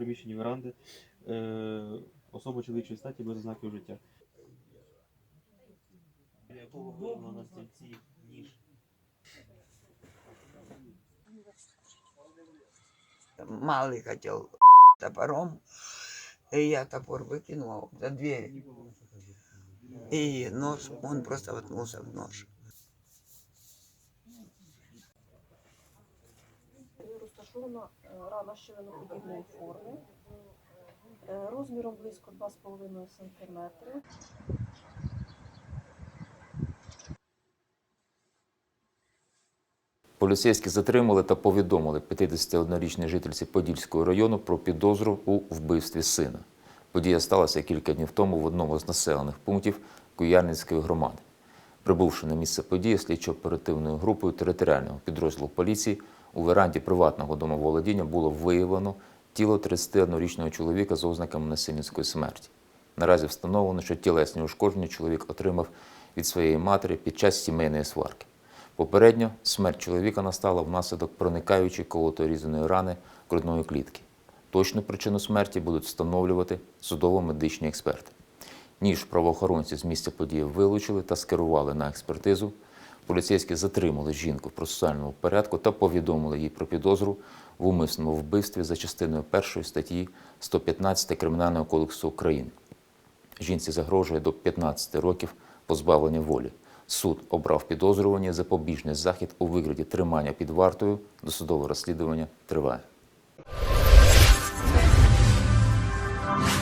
приміщенні веранди е, особу чоловічої статі без ознаків життя. Малый хотел топором, и я топор выкинул за дверь. И нож, он просто воткнулся в нож. Розташована е, рана щелиноподібної форми е, розміром близько 2,5 см. Поліцейські затримали та повідомили 51-річній жительці Подільського району про підозру у вбивстві сина. Подія сталася кілька днів тому в одному з населених пунктів Куяльницької громади. Прибувши на місце події слідчо-оперативною групою територіального підрозділу поліції, у веранді приватного домоволодіння було виявлено тіло 31-річного чоловіка з ознаками насильницької смерті. Наразі встановлено, що тілесні ушкодження чоловік отримав від своєї матері під час сімейної сварки. Попередньо смерть чоловіка настала внаслідок проникаючої колото-різаної рани грудної клітки. Точну причину смерті будуть встановлювати судово-медичні експерти. Ніж правоохоронці з місця події вилучили та скерували на експертизу. Поліцейські затримали жінку в процесуальному порядку та повідомили їй про підозру в умисному вбивстві за частиною 1 статті 115 Кримінального кодексу України. Жінці загрожує до 15 років позбавлення волі. Суд обрав підозрювання запобіжний захід у вигляді тримання під вартою. Досудове розслідування триває.